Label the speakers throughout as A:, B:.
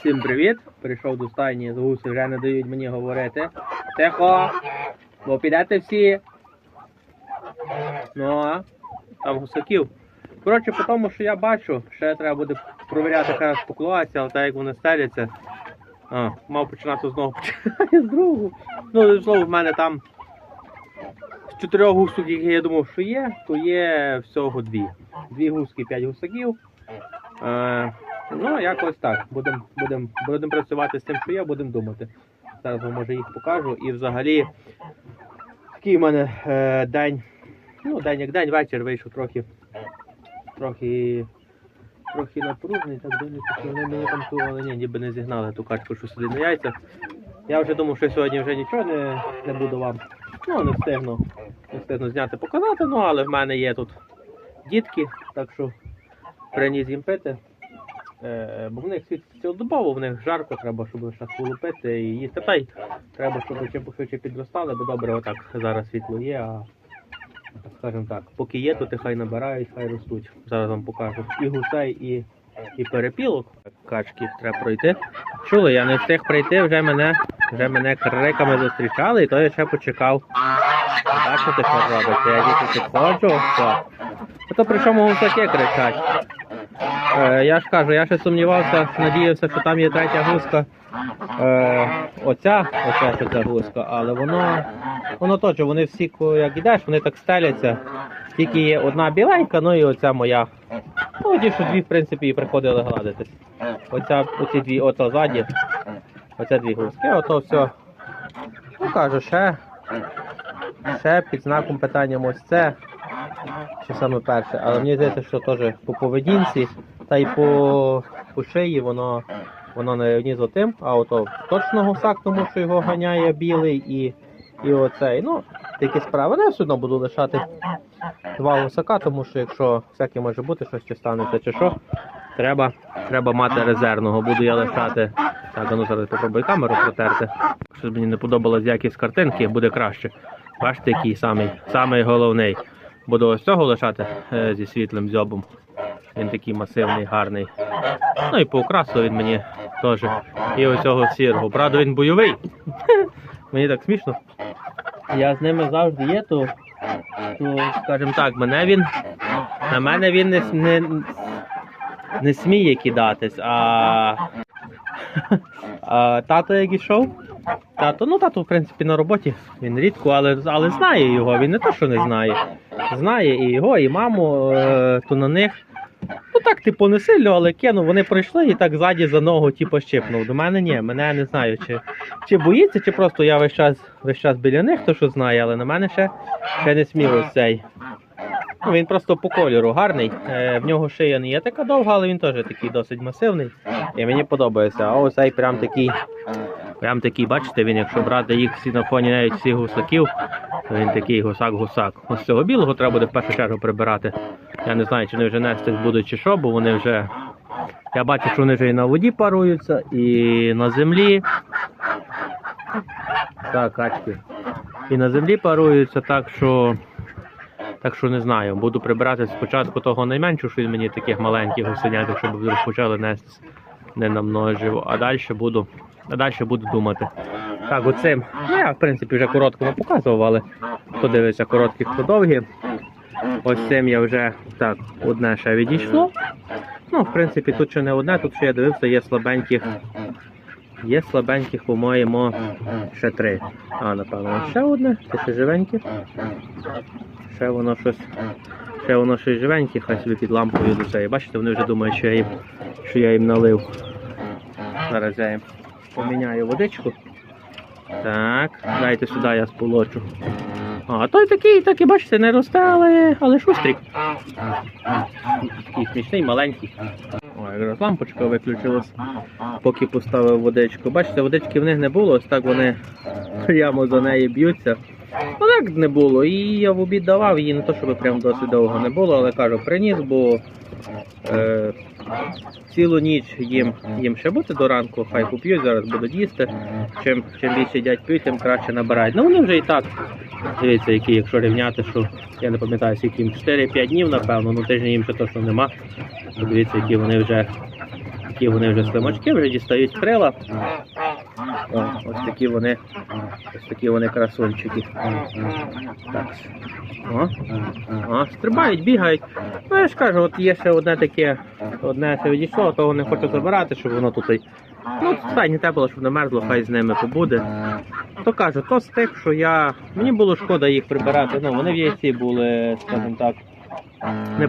A: Всім привіт! Прийшов до стайні, з гуси вже не дають мені говорити. Тихо! Бо підете всі. Ну а там гусаків. Коротше, по тому, що я бачу, ще треба буде провіряти ще раз популацію, але так як вони стеляться. А, мав починати знову починати з другого. Ну, знову в мене там з чотирьох гусок, які я думав, що є, то є всього дві. Дві гуски, п'ять гусаків. Е, ну, якось так. Будемо будем, будем працювати з тим, що є, будемо думати. Зараз вам може їх покажу. І взагалі, такий в мене е, день. Ну, день як день, вечір вийшов трохи. Трохи. Трохи напружений, так дивлюся, що вони мені там але ні, ніби не зігнали ту качку, що сидить на яйцях. Я вже думав, що сьогодні вже нічого не, не буду вам. Ну, не встигну. Не встигну зняти, показати, ну але в мене є тут дітки, так що приніс їм пити. Е, бо в них цілодобово, в них жарко, треба, щоб щось полупити і їсти. Та й треба, щоб чим підростали, бо добре, отак зараз світло є, а так скажемо так, поки є, то ти хай набирають, хай ростуть. Зараз вам покажу. І гусей, і, і перепілок. Качки треба пройти. Чули, я не встиг прийти, вже мене, вже мене криками зустрічали, і то я ще почекав. Бачите, що робиться? Я діти підходжу, все. А то при чому гусаки кричать? Е, я ж кажу, я ще сумнівався, надіявся, що там є третя гуска. Е, оця, оця що ця але воно, воно точно, вони всі, як ідеш, вони так стеляться. Тільки є одна біленька, ну і оця моя. Ну, ті, що дві, в принципі, і приходили гладитись. Оця, оці дві, ото ззаді, оця дві гуски, ото все. Ну кажу, ще, ще під знаком питанням ось це. Що саме перше, але мені здається, що теж по поведінці та й по, по шиї воно, воно не одні з отим, а ото точно гусак, тому що його ганяє білий і, і оцей. Ну, такі справи. Ну, я все одно буду лишати два гусака, тому що якщо всяке може бути, щось чи станеться чи що, треба, треба мати резервного. Буду я лишати. Так, ну зараз попробую камеру протерти. Щось мені не подобалась якість картинки, буде краще. Бачите, який самий, самий головний. Буду ось цього лишати е, зі світлим дзьобом. Він такий масивний, гарний. Ну і по окрасу він мені теж. І ось цього сірого. Правда, він бойовий. Мені так смішно. Я з ними завжди є, то, то скажімо так, мене він. На мене він не, не, не сміє кидатись, а, а тато як ішов. Тато, ну тато, в принципі, на роботі. Він рідко, але, але знає його. Він не то, що не знає. Знає і його, і маму, е, то на них. Так, типу, не сильно, але кинув. Вони пройшли і так ззаді за ногу, типу, щипнув. До мене ні, мене не знаю, чи, чи боїться, чи просто я весь час, весь час біля них, то що знає, але на мене ще, ще не смів ось цей. Ну, він просто по кольору гарний. Е, в нього шия не є така довга, але він теж такий досить масивний. І мені подобається. А ось прям такий. Прям такий, бачите, він, якщо брати їх всі на фоні навіть всіх гусаків, він такий гусак-гусак. Ось цього білого треба буде в першу чергу прибирати. Я не знаю, чи вони вже нестись будуть чи що, бо вони вже. Я бачу, що вони вже і на воді паруються, і на землі. Так, качки. І на землі паруються, так що. Так що не знаю, буду прибирати спочатку того найменшого, що він мені таких маленьких гусеняток, щоб вдруг почали нестись, не намножив, а далі буду, а далі буду думати. Так, оцим, ну я в принципі вже коротко вам показував, але хто дивиться короткі, хто довгі. Ось цим я вже так, одне ще відійшло. Ну, в принципі, тут ще не одне, тут ще я дивився, є слабеньких. Є слабеньких, по-моєму, ще три. А, напевно, ще одне, це ще живеньке. Ще воно щось. Ще воно щось живеньке, хай собі під лампою до цієї. Бачите, вони вже думають, що я їм, що я їм налив. Зараз я їм поміняю водичку. Так, дайте сюди, я сполочу. А, той такий, такий, бачите, не росте, але, але шустрик. Такий смішний, маленький. О, якраз лампочка виключилась, поки поставив водичку. Бачите, водички в них не було, ось так вони прямо за неї б'ються. Ну так не було. І я в обід давав її не то, щоб прям досить довго не було, але кажу, приніс, бо е, цілу ніч їм, їм ще бути до ранку, хай поп'ють, зараз будуть їсти. Чим, чим більше їдять п'ють, тим краще набирають. Ну вони вже і так. Дивіться, які, якщо рівняти, що я не пам'ятаю, скільки їм 4-5 днів, напевно, ну тижня їм ще точно нема. Дивіться, які вони вже які вони вже слимачки, вже дістають крила. Ось такі вони, ось такі вони красунчики. Так. О, о, стрибають, бігають. Ну я ж кажу, от є ще одне таке, одне ще відійшло, того не хочу забирати, щоб воно тут. Ну, стайні тепло, щоб не мерзло, хай з ними побуде. То кажу, то з тих, що я. Мені було шкода їх прибирати. Ну, вони в яйці були, скажімо так. Не...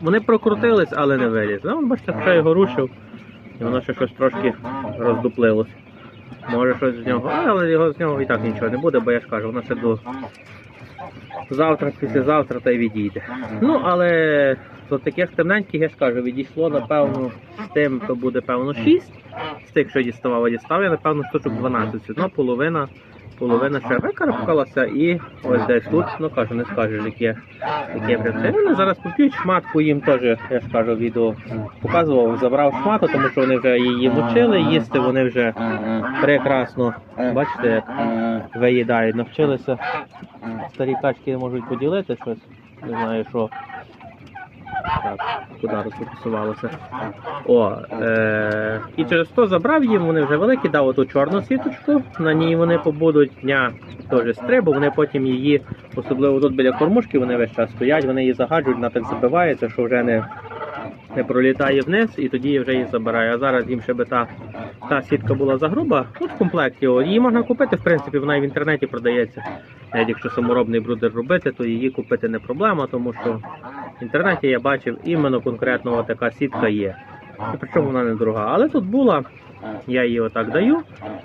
A: Вони прокрутились, але не вилізли. Ну, бачите, що його рушив, і воно ще щось трошки роздуплилось. Може щось з нього, але його з нього і так нічого не буде, бо я ж кажу, воно ще до завтра, післязавтра та й відійде. Ну, але з таких темненьких, я ж кажу, відійшло, напевно, з тим, то буде, певно, 6. З тих, що діставав, а дістав я, напевно, штучок 12. Ну, половина, половина ще викарпкалася і ось десь тут, ну кажу, не скажеш, яке, яке прям це. Вони зараз поп'ють шматку їм теж, я ж кажу, відео показував, забрав шмату, тому що вони вже її мочили, їсти вони вже прекрасно, бачите, як виїдають, навчилися. Старі качки можуть поділити щось, не знаю що. Куди розфокусувалося. О, е- і через то забрав їм, вони вже великі, дав оту чорну сіточку, на ній вони побудуть дня теж стрибу, вони потім її, особливо тут біля кормушки, вони весь час стоять, вони її загаджують, вона так забивається, що вже не, не пролітає вниз, і тоді вже її забираю. А зараз їм ще би та, та сітка була загруба, ну в комплекті. Її можна купити, в принципі, вона і в інтернеті продається. Навіть якщо саморобний брудер робити, то її купити не проблема, тому що в інтернеті я бачив іменно конкретно така сітка є. Причому вона не дорога. Але тут була, я її отак даю,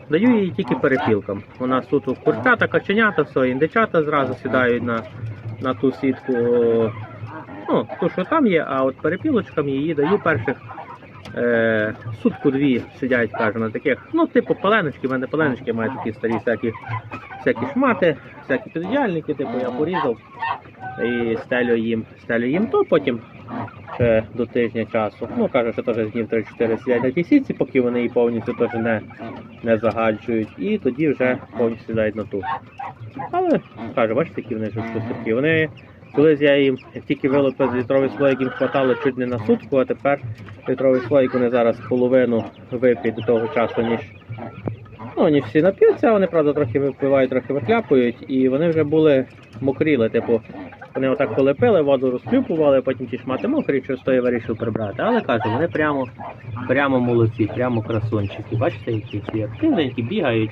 A: даю її тільки перепілкам. Вона тут курчата, каченята, все, індичата зразу сідають на, на ту сітку. Ну, ту, що там є, а от перепілочкам її даю перших. Е, сутку дві сидять, кажу, на таких, ну, типу паленочки, в мене паленочки мають такі старі всякі, всякі шмати, всякі підодіяльники, типу я порізав і стелю їм, стелю їм то потім ще до тижня часу. Ну, кажу, що теж днів 3-4 сидять на тій сітці, поки вони її повністю теж не, не загаджують, і тоді вже повністю сідають на ту. Але кажу, бачите, які вони ж шустрики. Вони колись я їм як тільки вилупив з літровий слоїк, їм хватало чуть не на сутку, а тепер літровий слоїк вони зараз половину вип'ють до того часу, ніж. Ну, ніж всі нап'ються, вони, правда, трохи випивають, трохи викляпують, і вони вже були мокріли. Типу, вони отак полепили, воду розплюпували, потім ті шмати мокрі, через то я вирішив прибрати. Але кажу, вони прямо, прямо молодці, прямо красунчики. Бачите, які всі активненькі, бігають,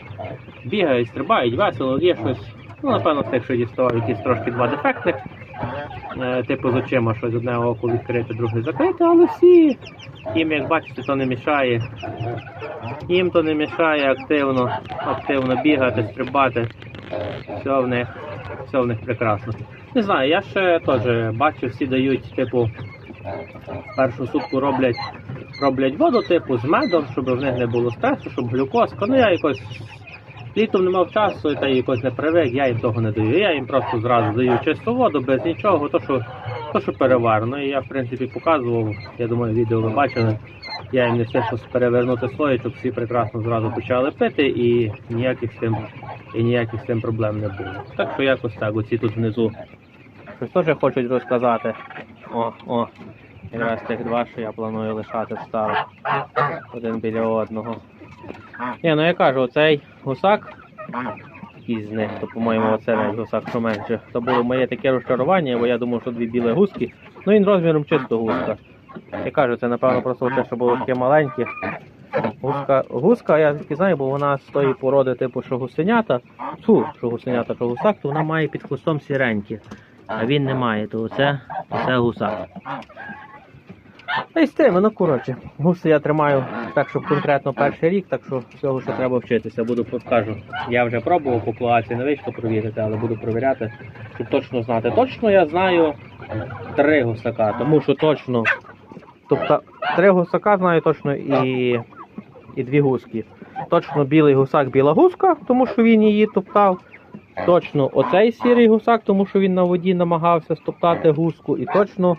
A: бігають, стрибають, весело, є щось. Ну, напевно, тих, що діставав якісь трошки два дефектних. Е, Типу з очима щось одне око відкрите, друге закрите, але всі їм, як бачите, то не мішає. Їм то не мішає активно, активно бігати, стрибати. Все в них, все в них прекрасно. Не знаю, я ще теж бачу, всі дають, типу, першу сутку роблять, роблять воду, типу, з медом, щоб в них не було стресу, щоб глюкозка. Ну я якось літом не мав часу, та якось не привик, я їм того не даю. Я їм просто зразу даю чисту воду, без нічого, то що, то, що переварено. І я, в принципі, показував, я думаю, відео ви бачили. Я їм не все щось перевернути слоєчок, всі прекрасно зразу почали пити і ніяких з цим, і ніяких з цим проблем не було. Так що якось так, оці тут внизу щось теж хочуть розказати. О, о, якраз тих два, що я планую лишати вставити. Один біля одного. Ні, ну я кажу, оцей гусак із них, то по-моєму оце навіть гусак, що менше. То було моє таке розчарування, бо я думав, що дві білі гуски. Ну він розміром чисто гуска. Я кажу, це напевно просто те, що було таке маленьке. Гуска, гуска, я тільки знаю, бо вона з тої породи, типу, що гусенята, фу, що гусенята, що гусак, то вона має під хвостом сіренькі. А він не має, то це, це гусак. Та й з тим, ну коротше, гуси я тримаю так, щоб конкретно перший рік, так що всього, що треба вчитися, буду покажу. Я вже пробував популяції, не вийшло провірити, але буду провіряти, щоб точно знати. Точно я знаю три гусака, тому що точно. Тобто три гусака знаю точно і, і дві гуски. Точно білий гусак, біла гуска, тому що він її топтав. Точно оцей сірий гусак, тому що він на воді намагався стоптати гуску. І точно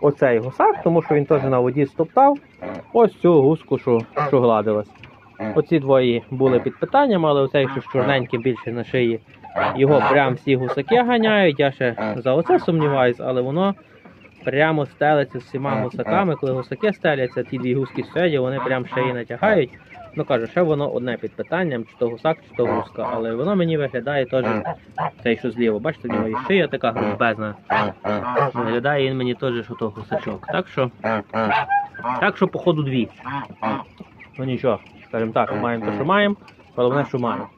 A: оцей гусак, тому що він теж на воді стоптав. Ось цю гуску, що, що гладилась. Оці двоє були під питанням, але оцей, що з чорненьким більше на шиї, його прям всі гусаки ганяють. Я ще за оце сумніваюсь, але воно прямо стелиться з всіма гусаками. Коли гусаки стеляться, ті дві гуски стоять, вони прям шиї натягають. Ну кажу, ще воно одне під питанням, чи то гусак, чи то гуска. Але воно мені виглядає теж цей, що зліво. Бачите, в нього і шия така грубезна. Виглядає він мені теж, що то гусачок. Так що, так що, походу, дві. Ну нічого, скажімо так, маємо те, що маємо, головне, що маємо.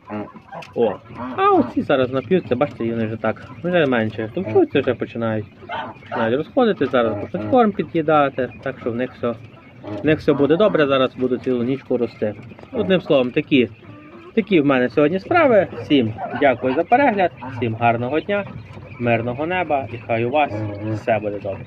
A: О, а оці зараз нап'ються, бачите, вони вже так, вже менше. Товчуться вже починають. Починають розходити, зараз почнуть корм під'їдати, так що в них все. В них все буде добре, зараз буду цілу нічку рости. Одним словом, такі, такі в мене сьогодні справи. Всім дякую за перегляд, всім гарного дня, мирного неба і хай у вас все буде добре.